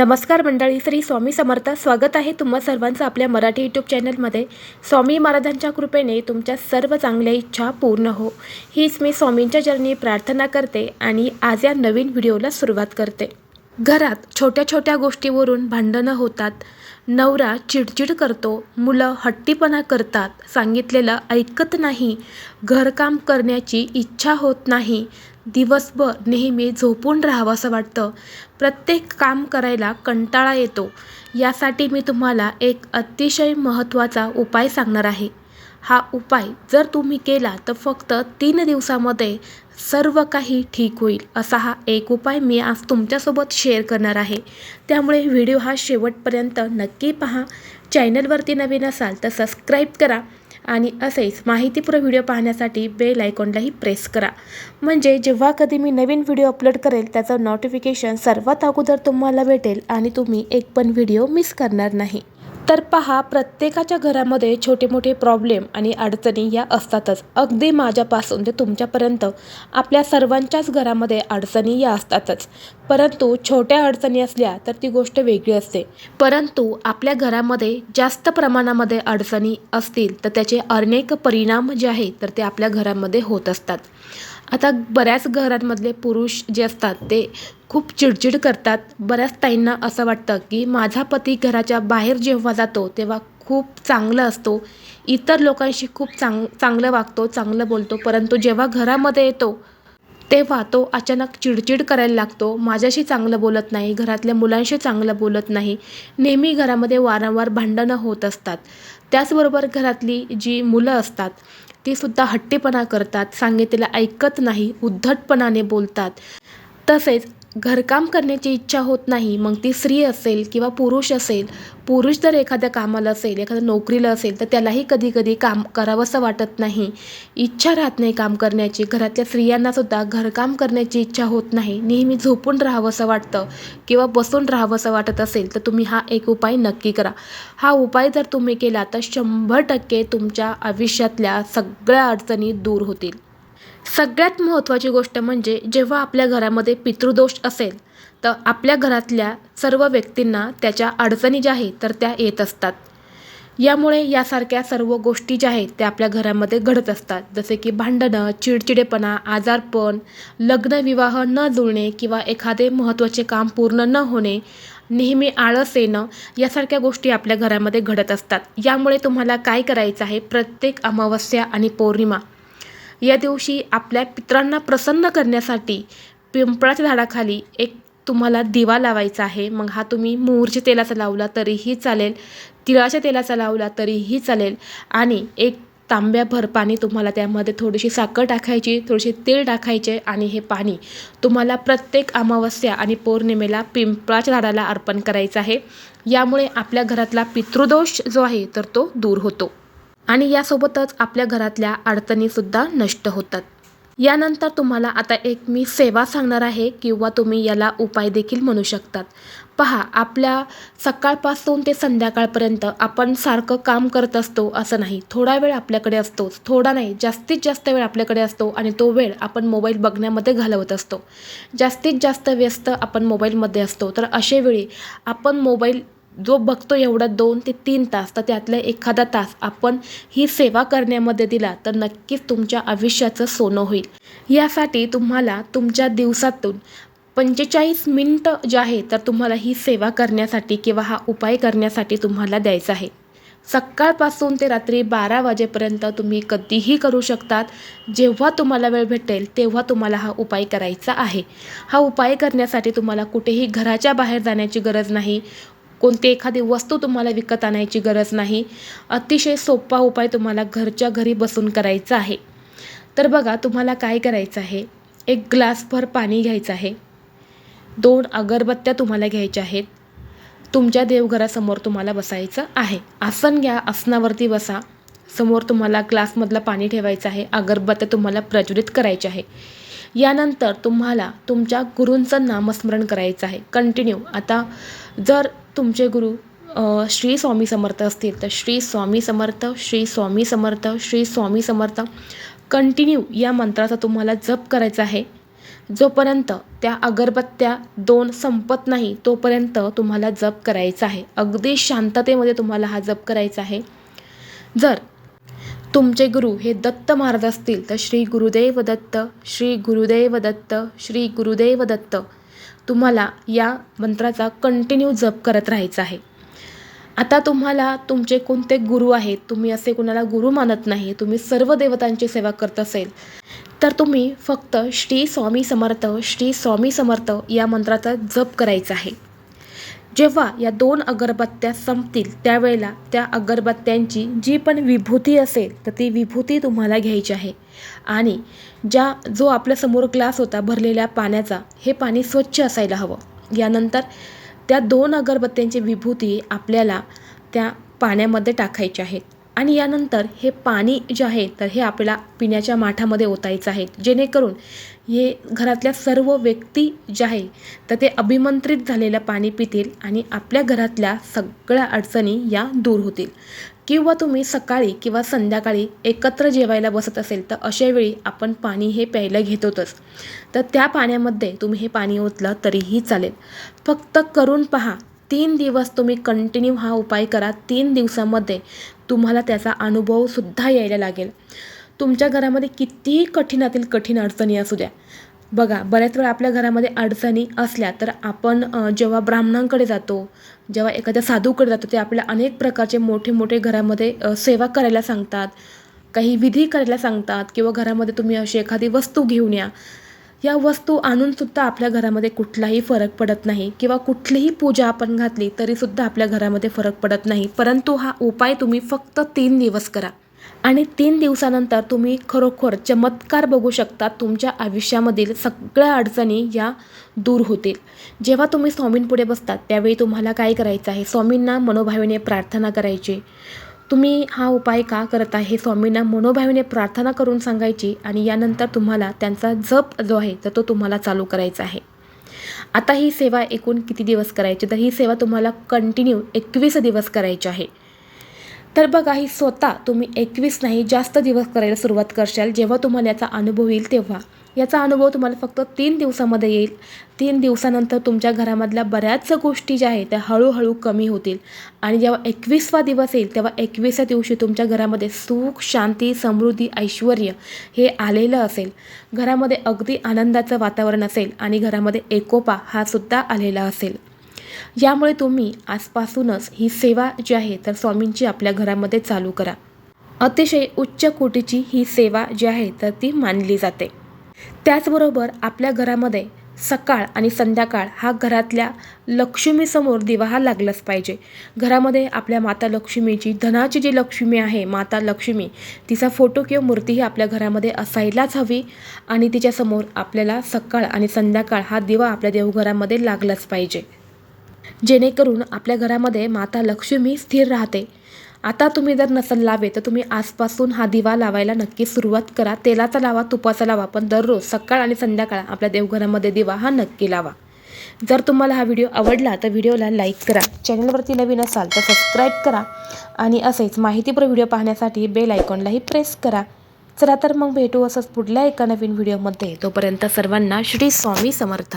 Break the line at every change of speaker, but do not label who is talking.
नमस्कार मंडळी श्री स्वामी समर्थ. स्वागत आहे तुम्हा सर्वांचं आपल्या मराठी यूट्यूब चॅनलमध्ये स्वामी महाराजांच्या कृपेने तुमच्या सर्व चांगल्या इच्छा पूर्ण हो. हीच मी स्वामींच्या चरणी प्रार्थना करते आणि आज या नवीन व्हिडिओला सुरुवात करते. घरात छोट्या छोट्या गोष्टीवरून भांडणं होतात. नवरा चिडचिड करतो. मुलं हट्टीपणा करतात. सांगितलेलं ऐकत नाही. घरकाम करण्याची इच्छा होत नाही. दिवसभर नेहमी झोपून राहावंसं वाटतं. प्रत्येक काम करायला कंटाळा येतो. यासाठी मी तुम्हाला एक अतिशय महत्त्वाचा उपाय सांगणार आहे. हा उपाय जर तुम्ही केला तर फक्त तीन दिवसामध्ये सर्व काही ठीक होईल असा हा एक उपाय मी आज तुमच्यासोबत शेअर करणार आहे. त्यामुळे व्हिडिओ हा शेवटपर्यंत नक्की पहा. चॅनलवरती नवीन असाल तर सबस्क्राईब करा. आणि असेच माहितीपूर्व व्हिडिओ पाहण्यासाठी बेल आयकॉनलाही प्रेस करा. म्हणजे जेव्हा कधी मी नवीन व्हिडिओ अपलोड करेल त्याचं नोटिफिकेशन सर्वात अगोदर तुम्हाला भेटेल आणि तुम्ही एक पण व्हिडिओ मिस करणार नाही. तर पहा प्रत्येकाच्या घरामध्ये छोटे मोठे प्रॉब्लेम आणि अडचणी या असतातच. अगदी माझ्यापासून ते तुमच्यापर्यंत आपल्या सर्वांच्याच घरामध्ये अडचणी या असतातच. परंतु छोट्या अडचणी असल्या तर ती गोष्ट वेगळी असते. परंतु आपल्या घरामध्ये जास्त प्रमाणामध्ये अडचणी असतील तर त्याचे अनेक परिणाम जे आहेत तर ते आपल्या घरामध्ये होत असतात. आता बऱ्याच घरांमधले पुरुष जे असतात ते खूप चिडचिड करतात. बऱ्याच ताईंना असं वाटतं की माझा पती घराच्या बाहेर जेव्हा जातो तेव्हा खूप चांगला असतो. इतर लोकांशी खूप चांग चांगलं वागतो चांगलं बोलतो. परंतु जेव्हा घरामध्ये येतो तेव्हा तो अचानक चिडचिड करायला लागतो. माझ्याशी चांगलं बोलत नाही घरातल्या मुलांशी चांगलं बोलत नाही. नेहमी घरामध्ये वारंवार भांडणं होत असतात. त्याचबरोबर घरातली जी मुलं असतात ते सुद्धा हट्टीपणा करतात सांगितलेलं ऐकत नाही उद्धटपणाने बोलतात. तसेच घरकाम करण्याची इच्छा होत नाही मग ती स्त्री असेल किंवा पुरुष असेल पुरुष जर एखाद्या कामाला असेल एखाद्या नोकरीला असेल तर त्यालाही कधी कधी काम करावंसं वाटत नाही. इच्छा राहत नाही काम करण्याची. घरातल्या स्त्रियांनासुद्धा घरकाम करण्याची इच्छा होत नाही. नेहमी झोपून राहावंसं वाटतं किंवा बसून राहावंसं वाटत असेल तर तुम्ही हा एक उपाय नक्की करा. हा उपाय जर तुम्ही केला तर शंभर टक्के तुमच्या आयुष्यातल्या सगळ्या अडचणी दूर होतील. सगळ्यात महत्त्वाची गोष्ट म्हणजे जेव्हा आपल्या घरामध्ये पितृदोष असेल तर आपल्या घरातल्या सर्व व्यक्तींना त्याच्या अडचणी ज्या आहेत तर त्या येत असतात. यामुळे यासारख्या सर्व गोष्टी ज्या आहेत त्या आपल्या घरामध्ये घडत असतात. जसे की भांडणं चिडचिडेपणा आजारपण लग्नविवाह न जुळणे किंवा एखादे महत्त्वाचे काम पूर्ण न होणे नेहमी आळस येणं यासारख्या गोष्टी आपल्या घरामध्ये घडत असतात. यामुळे तुम्हाला काय करायचं आहे? प्रत्येक अमावस्या आणि पौर्णिमा या दिवशी आपल्या पित्रांना प्रसन्न करण्यासाठी पिंपळाच्या झाडाखाली एक तुम्हाला दिवा लावायचा आहे. मग हा तुम्ही मोहरच्या तेलाचा लावला तरीही चालेल तिळाच्या तेलाचा लावला तरीही चालेल आणि एक तांब्याभर पाणी तुम्हाला त्यामध्ये थोडीशी साखर टाकायची थोडीशी तेल टाकायचे आणि हे पाणी तुम्हाला प्रत्येक अमावस्या आणि पौर्णिमेला पिंपळाच्या झाडाला अर्पण करायचं आहे. यामुळे आपल्या घरातला पितृदोष जो आहे तर तो दूर होतो. आणि यासोबतच आपल्या घरातल्या अडचणीसुद्धा नष्ट होतात. यानंतर तुम्हाला आता एक मी सेवा सांगणार आहे किंवा तुम्ही याला उपाय देखील म्हणू शकतात. पहा आपल्या सकाळपासून ते संध्याकाळपर्यंत आपण सारखं काम करत असतो असं नाही. थोडा वेळ आपल्याकडे असतोच. थोडा नाही जास्तीत जास्त वेळ आपल्याकडे असतो आणि तो वेळ आपण मोबाईल बघण्यामध्ये घालवत असतो. जास्तीत जास्त व्यस्त आपण मोबाईलमध्ये असतो. तर अशेवेळी आपण मोबाईल जो बघतो एवढा दोन ते तीन तास तर त्यातला एखादा तास आपण ही सेवा करण्यामध्ये दिला तर नक्कीच तुमच्या आयुष्याचं सोनं होईल. यासाठी तुम्हाला तुमच्या दिवसातून पंचेचाळीस मिनटं जे आहे तर तुम्हाला ही सेवा करण्यासाठी किंवा हा उपाय करण्यासाठी तुम्हाला द्यायचा आहे. सकाळपासून ते रात्री बारा वाजेपर्यंत तुम्ही कधीही करू शकतात. जेव्हा तुम्हाला वेळ भेटेल तेव्हा तुम्हाला हा उपाय करायचा आहे. हा उपाय करण्यासाठी तुम्हाला कुठेही घराच्या बाहेर जाण्याची गरज नाही. कोणती एखादी वस्तू तुम्हाला विकत आणायची गरज नाही. अतिशय सोपा उपाय तुम्हाला घरच्या घरी बसून करायचा आहे. तर बघा तुम्हाला काय करायचं आहे? एक ग्लासभर पाणी घ्यायचं आहे. दोन अगरबत्त्या तुम्हाला घ्यायच्या आहेत. तुमच्या देवघरासमोर तुम्हाला बसायचं आहे. आसन घ्या आसनावरती बसा. समोर तुम्हाला ग्लासमधलं पाणी ठेवायचं आहे. अगरबत्त्या तुम्हाला प्रज्वलित करायचे आहे. यानंतर तुम्हाला तुमच्या गुरूंचं नामस्मरण करायचं आहे. कंटिन्यू आता जर तुमचे गुरु श्री स्वामी समर्थ असतील तर श्री स्वामी समर्थ श्री स्वामी समर्थ श्री स्वामी समर्थ. कंटिन्यू या मंत्राचा तुम्हाला जप करायचा आहे. जोपर्यंत त्या अगरबत्त्या दोन संपत नाही तोपर्यंत तुम्हाला जप करायचा आहे. अगदी शांततेमध्ये तुम्हाला हा जप करायचा आहे. जर तुमचे गुरु हे दत्त महाराज असतील तर श्री गुरुदेव दत्त श्री गुरुदेव दत्त श्री गुरुदेव दत्त. तुम्हाला या मंत्राचा कंटिन्यू जप करत राहायचा आहे. आता तुम्हाला तुमचे कोणते गुरु आहेत तुम्ही असे कोणाला गुरु मानत नाही तुम्ही सर्व देवतांची सेवा करत असेल तर तुम्ही फक्त श्री स्वामी समर्थ श्री स्वामी समर्थ या मंत्राचा जप करायचा आहे. जेव्हा या दोन अगरबत्त्या संपतील त्यावेळेला त्या अगरबत्त्यांची जी पण विभूती असेल तर ती विभूती तुम्हाला घ्यायची आहे. आणि ज्या जो आपल्यासमोर ग्लास होता भरलेल्या पाण्याचा हे पाणी स्वच्छ असायला हवं. यानंतर त्या दोन अगरबत्त्यांची विभूती आपल्याला त्या पाण्यामध्ये टाकायची आहेत. आणि यानंतर हे पाणी जे आहे तर हे आपल्याला पिण्याच्या माठामध्ये ओतायचं आहे. जेणेकरून हे घरातल्या सर्व व्यक्ती जे आहे तर ते अभिमंत्रित झालेलं पाणी पितील आणि आपल्या घरातल्या सगळ्या अडचणी या दूर होतील. किंवा तुम्ही सकाळी किंवा संध्याकाळी एकत्र जेवायला बसत असेल तर अशावेळी आपण पाणी हे प्यायला घेतोच तर त्या पाण्यामध्ये तुम्ही हे पाणी ओतलं तरीही चालेल. फक्त करून पहा तीन दिवस तुम्ही कंटिन्यू हा उपाय करा. तीन दिवसामध्ये तुम्हाला त्याचा अनुभवसुद्धा यायला लागेल. तुमच्या घरामध्ये कितीही कठीणातील कठीण अडचणी असू द्या. बघा बऱ्याच वेळा आपल्या घरामध्ये अडचणी असल्या तर आपण जेव्हा ब्राह्मणांकडे जातो जेव्हा एखाद्या साधूकडे जातो ते आपल्याला अनेक प्रकारचे मोठे मोठे घरामध्ये सेवा करायला सांगतात काही विधी करायला सांगतात किंवा घरामध्ये तुम्ही अशी एखादी वस्तू घेऊन या. या वस्तू आणूनसुद्धा आपल्या घरामध्ये कुठलाही फरक पडत नाही. किंवा कुठलीही पूजा आपण घातली तरीसुद्धा आपल्या घरामध्ये फरक पडत नाही. परंतु हा उपाय तुम्ही फक्त तीन दिवस करा. आणि तीन दिवसानंतर तुम्ही खरोखर चमत्कार बघू शकता तुमच्या आयुष्यामधील सगळ्या अडचणी या दूर होतील. जेव्हा तुम्ही स्वामींपुढे बसतात त्यावेळी तुम्हाला काय करायचं आहे? स्वामींना मनोभावेने प्रार्थना करायची. तुम्ही हा उपाय का करत आहे? स्वामींना मनोभावीने प्रार्थना करून सांगायची आणि यानंतर तुम्हाला त्यांचा जप जो आहे तर तो तुम्हाला चालू करायचा आहे. आता ही सेवा एकूण किती दिवस करायची? तर ही सेवा तुम्हाला कंटिन्यू एकवीस दिवस करायची आहे. तर बघा ही स्वतः तुम्ही एकवीस नाही जास्त दिवस करायला सुरुवात करशाल जेव्हा तुम्हाला याचा अनुभव येईल तेव्हा. याचा अनुभव तुम्हाला फक्त तीन दिवसामध्ये येईल. तीन दिवसानंतर तुमच्या घरामधल्या बऱ्याच गोष्टी ज्या आहेत त्या हळूहळू कमी होतील. आणि जेव्हा एकवीसवा दिवस येईल तेव्हा एकवीसव्या दिवशी तुमच्या घरामध्ये सुख शांती समृद्धी ऐश्वर हे आलेलं असेल. घरामध्ये अगदी आनंदाचं वातावरण असेल आणि घरामध्ये एकोपा हा सुद्धा आलेला असेल. यामुळे तुम्ही आजपासूनच ही सेवा जी आहे तर स्वामींची आपल्या घरामध्ये चालू करा. अतिशय उच्च कोटीची ही सेवा जी आहे तर ती मानली जाते. त्याचबरोबर आपल्या घरामध्ये सकाळ आणि संध्याकाळ हा घरातल्या लक्ष्मीसमोर दिवा हा लागलाच पाहिजे. घरामध्ये आपल्या माता लक्ष्मीची धनाची जी लक्ष्मी आहे माता लक्ष्मी तिचा फोटो किंवा मूर्ती ही आपल्या घरामध्ये असायलाच हवी आणि तिच्यासमोर आपल्याला सकाळ आणि संध्याकाळ हा दिवा आपल्या देवघरामध्ये लागलाच पाहिजे. जेणेकरून आपल्या घरामध्ये माता लक्ष्मी स्थिर राहते. आता तुम्ही जर नसल लावे तर तुम्ही आजपासून हा दिवा लावायला नक्की सुरुवात करा. तेलाचा लावा तुपाचा लावा पण दररोज सकाळ आणि संध्याकाळ आपल्या देवघरामध्ये दिवा हा नक्की लावा. जर तुम्हाला हा व्हिडिओ आवडला तर व्हिडिओला लाईक करा. चॅनलवरती नवीन असाल तर सबस्क्राईब करा. आणि असेच माहितीपूर्ण व्हिडिओ पाहण्यासाठी बेल आयकॉनलाही प्रेस करा. चला तर मग भेटू असंच पुढल्या एका नवीन व्हिडिओमध्ये. तोपर्यंत सर्वांना श्री स्वामी समर्थ.